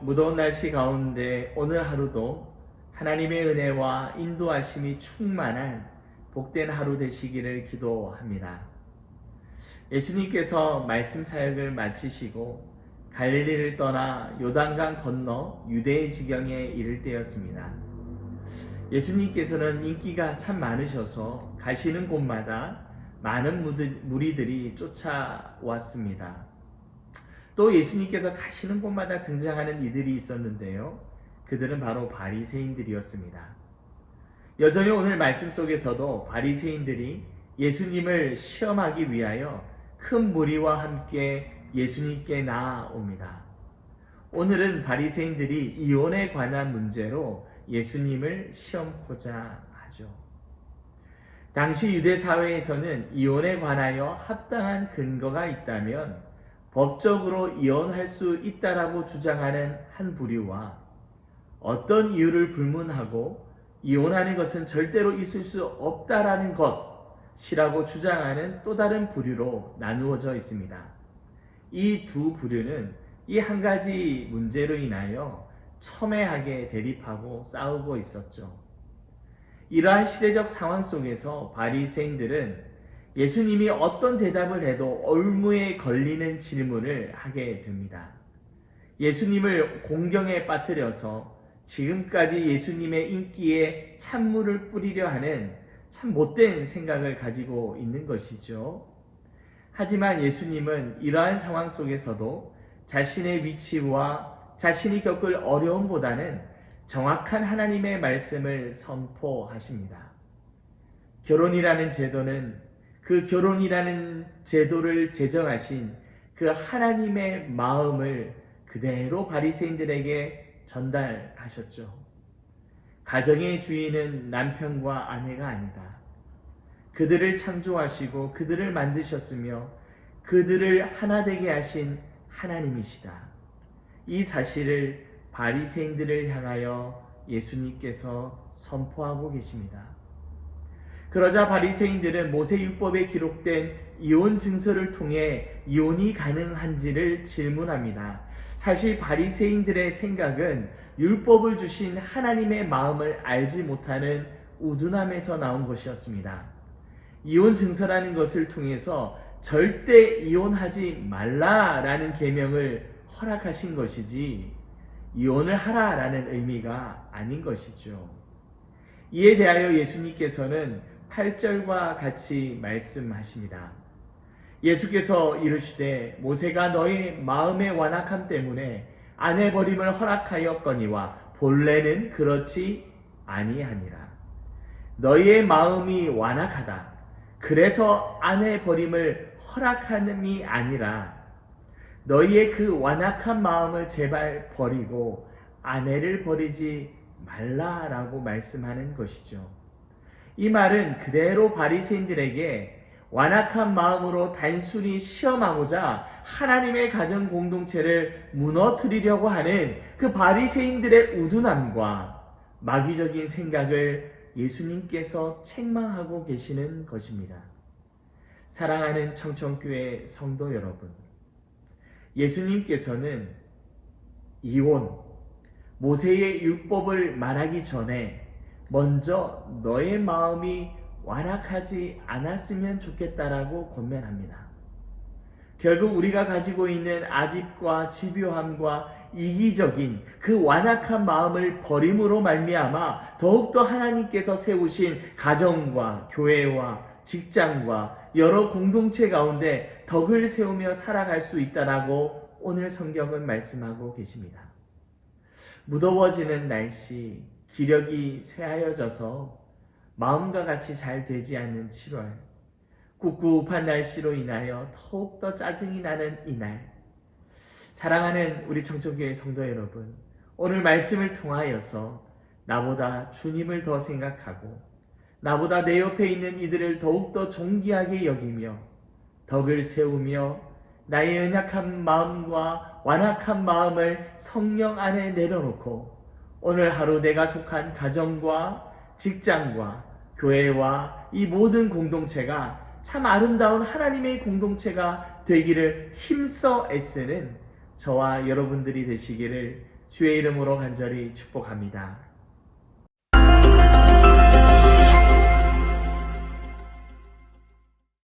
무더운 날씨 가운데 오늘 하루도 하나님의 은혜와 인도하심이 충만한 복된 하루 되시기를 기도합니다. 예수님께서 말씀 사역을 마치시고 갈릴리를 떠나 요단강 건너 유대의 지경에 이를 때였습니다. 예수님께서는 인기가 참 많으셔서 가시는 곳마다 많은 무리들이 쫓아왔습니다. 또 예수님께서 가시는 곳마다 등장하는 이들이 있었는데요. 그들은 바로 바리새인들이었습니다. 여전히 오늘 말씀 속에서도 바리새인들이 예수님을 시험하기 위하여 큰 무리와 함께 예수님께 나아옵니다. 오늘은 바리새인들이 이혼에 관한 문제로 예수님을 시험코자 하죠. 당시 유대 사회에서는 이혼에 관하여 합당한 근거가 있다면 법적으로 이혼할 수 있다라고 주장하는 한 부류와 어떤 이유를 불문하고 이혼하는 것은 절대로 있을 수 없다라는 것이라고 주장하는 또 다른 부류로 나누어져 있습니다. 이 두 부류는 이 한 가지 문제로 인하여 첨예하게 대립하고 싸우고 있었죠. 이러한 시대적 상황 속에서 바리새인들은 예수님이 어떤 대답을 해도 올무에 걸리는 질문을 하게 됩니다. 예수님을 공경에 빠뜨려서 지금까지 예수님의 인기에 찬물을 뿌리려 하는 참 못된 생각을 가지고 있는 것이죠. 하지만 예수님은 이러한 상황 속에서도 자신의 위치와 자신이 겪을 어려움보다는 정확한 하나님의 말씀을 선포하십니다. 결혼이라는 제도는 그 결혼이라는 제도를 제정하신 그 하나님의 마음을 그대로 바리새인들에게 전달하셨죠. 가정의 주인은 남편과 아내가 아니다. 그들을 창조하시고 그들을 만드셨으며 그들을 하나 되게 하신 하나님이시다. 이 사실을 바리새인들을 향하여 예수님께서 선포하고 계십니다. 그러자 바리새인들은 모세 율법에 기록된 이혼 증서를 통해 이혼이 가능한지를 질문합니다. 사실 바리새인들의 생각은 율법을 주신 하나님의 마음을 알지 못하는 우둔함에서 나온 것이었습니다. 이혼 증서라는 것을 통해서 절대 이혼하지 말라라는 계명을 허락하신 것이지 이혼을 하라라는 의미가 아닌 것이죠. 이에 대하여 예수님께서는 8절과 같이 말씀하십니다. 예수께서 이르시되 모세가 너희 마음의 완악함 때문에 아내 버림을 허락하였거니와 본래는 그렇지 아니하니라. 너희의 마음이 완악하다. 그래서 아내 버림을 허락함이 아니라 너희의 그 완악한 마음을 제발 버리고 아내를 버리지 말라라고 말씀하는 것이죠. 이 말은 그대로 바리새인들에게 완악한 마음으로 단순히 시험하고자 하나님의 가정 공동체를 무너뜨리려고 하는 그 바리새인들의 우둔함과 마귀적인 생각을 예수님께서 책망하고 계시는 것입니다. 사랑하는 청청교회 성도 여러분, 예수님께서는 이혼, 모세의 율법을 말하기 전에 먼저 너의 마음이 완악하지 않았으면 좋겠다라고 권면합니다. 결국 우리가 가지고 있는 아집과 집요함과 이기적인 그 완악한 마음을 버림으로 말미암아 더욱더 하나님께서 세우신 가정과 교회와 직장과 여러 공동체 가운데 덕을 세우며 살아갈 수 있다라고 오늘 성경은 말씀하고 계십니다. 무더워지는 날씨, 기력이 쇠하여져서 마음과 같이 잘 되지 않는 7월, 꿉꿉한 날씨로 인하여 더욱더 짜증이 나는 이날, 사랑하는 우리 청초교회 성도 여러분, 오늘 말씀을 통하여서 나보다 주님을 더 생각하고, 나보다 내 옆에 있는 이들을 더욱더 존귀하게 여기며, 덕을 세우며, 나의 연약한 마음과 완악한 마음을 성령 안에 내려놓고, 오늘 하루 내가 속한 가정과 직장과 교회와 이 모든 공동체가 참 아름다운 하나님의 공동체가 되기를 힘써 애쓰는 저와 여러분들이 되시기를 주의 이름으로 간절히 축복합니다.